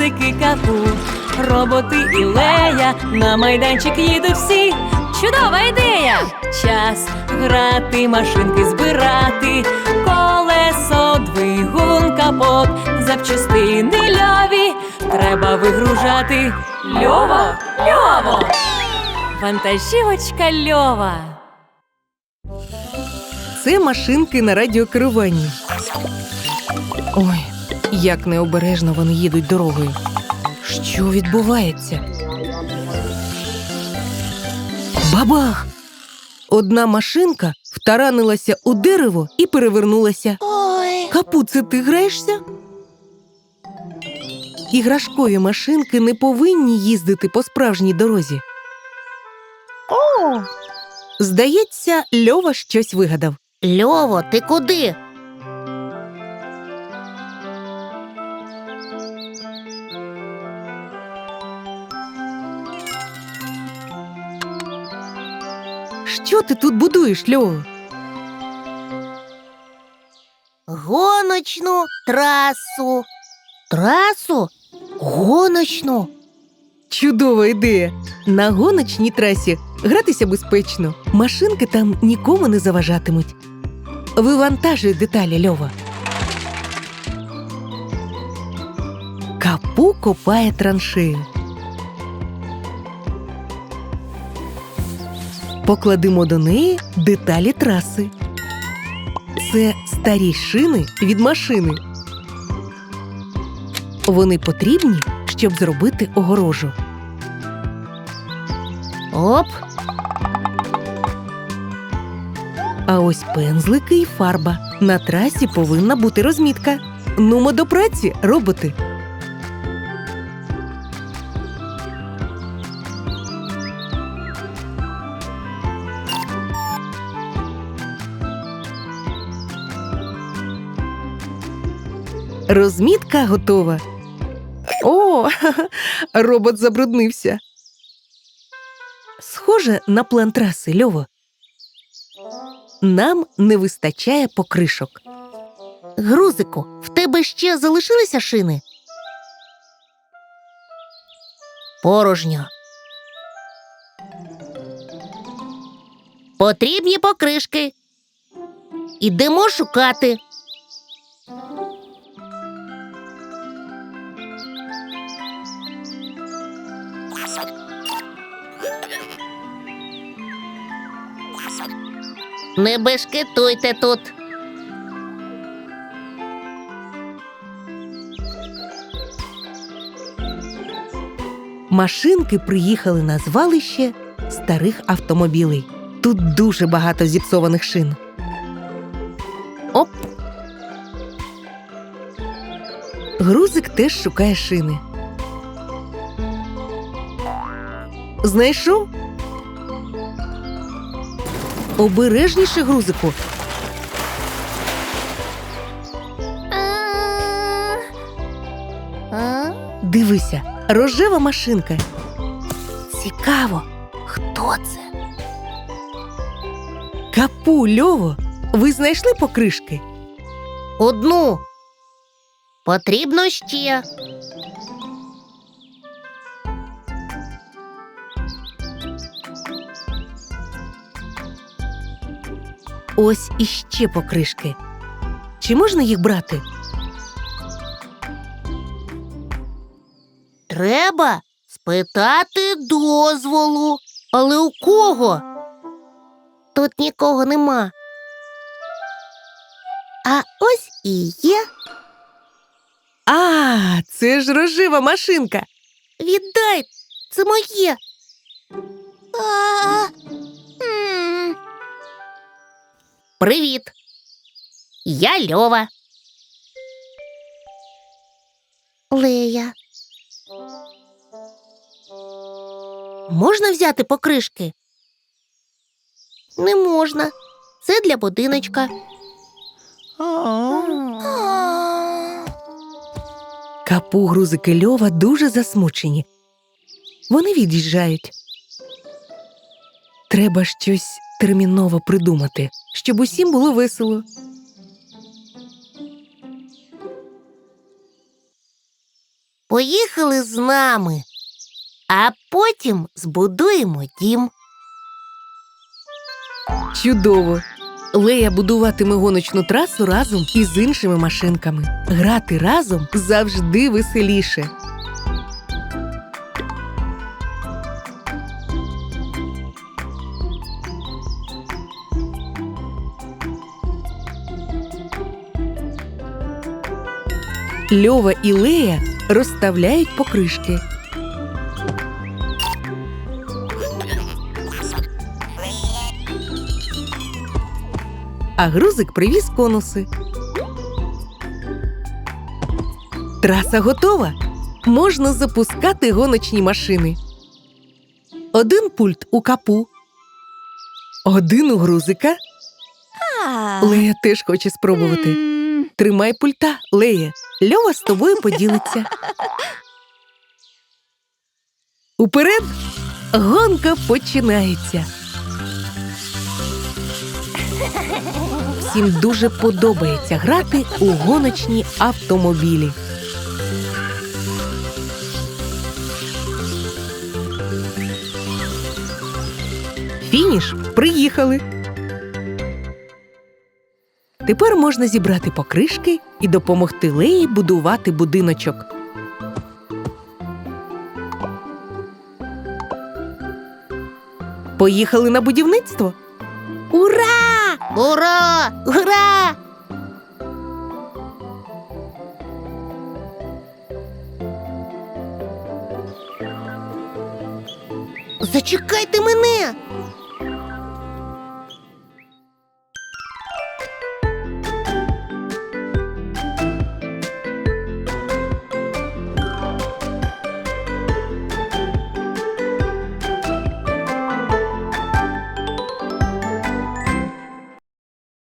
грузики капу, роботи і лея, на майданчик їдуть всі. Чудова ідея! Час грати, машинки збирати, колесо, двигун, капот, запчастини льові. Треба вигружати. Льово, льово! Вантажівочка льова. Це машинки на радіокеруванні. Ой, як необережно вони їдуть дорогою. Що відбувається? Бабах! Одна машинка втаранилася у дерево і перевернулася. Ой. Капу, це ти граєшся? Іграшкові машинки не повинні їздити по справжній дорозі. О. Здається, Льова щось вигадав. Льово, ти куди? Що ти тут будуєш, Льова? Гоночну трасу. Трасу? Гоночну. Чудова ідея. На гоночній трасі гратися безпечно. Машинки там нікому не заважатимуть. Вивантажуй деталі Льова. Капу копає траншею. Покладемо до неї деталі траси. Це старі шини від машини. Вони потрібні, щоб зробити огорожу. Оп. А ось пензлики і фарба. На трасі повинна бути розмітка. Нумо до праці, роботи. Розмітка готова. О, робот забруднився. Схоже на план траси, Льово. Нам не вистачає покришок. Грузику, в тебе ще залишилися шини? Порожньо. Потрібні покришки. Ідемо шукати. Не бешкетуйте тут. Машинки приїхали на звалище старих автомобілей. Тут дуже багато зіпсованих шин. Оп. Грузик теж шукає шини. Знайшов? Обережніше, грузику. Дивися, рожева машинка. Цікаво, хто це? Капу, Льово, ви знайшли покришки? Одну. Потрібно ще. Ось іще покришки. Чи можна їх брати? Треба спитати дозволу. Але у кого? Тут нікого нема. А ось і є. А, це ж рожева машинка. Віддай, це моє. А, Привіт. Я Льова. Лея. Можна взяти покришки? Не можна. Це для будиночка. Капу грузики Льова дуже засмучені. Вони від'їжджають. Треба щось терміново придумати, щоб усім було весело. Поїхали з нами, а потім збудуємо дім. Чудово! Лея будуватиме гоночну трасу разом із іншими машинками. Грати разом завжди веселіше. Льова і Лея розставляють покришки. а грузик привіз конуси. Траса готова. Можна запускати гоночні машини. Один пульт у капу, один у грузика. Лея теж хоче спробувати. Тримай пульта, Лея. Льова з тобою поділиться. Уперед гонка починається. Всім дуже подобається грати у гоночні автомобілі. Фініш приїхали. Тепер можна зібрати покришки і допомогти Леї будувати будиночок. Поїхали на будівництво. Ура! Ура! Ура! Зачекайте мене.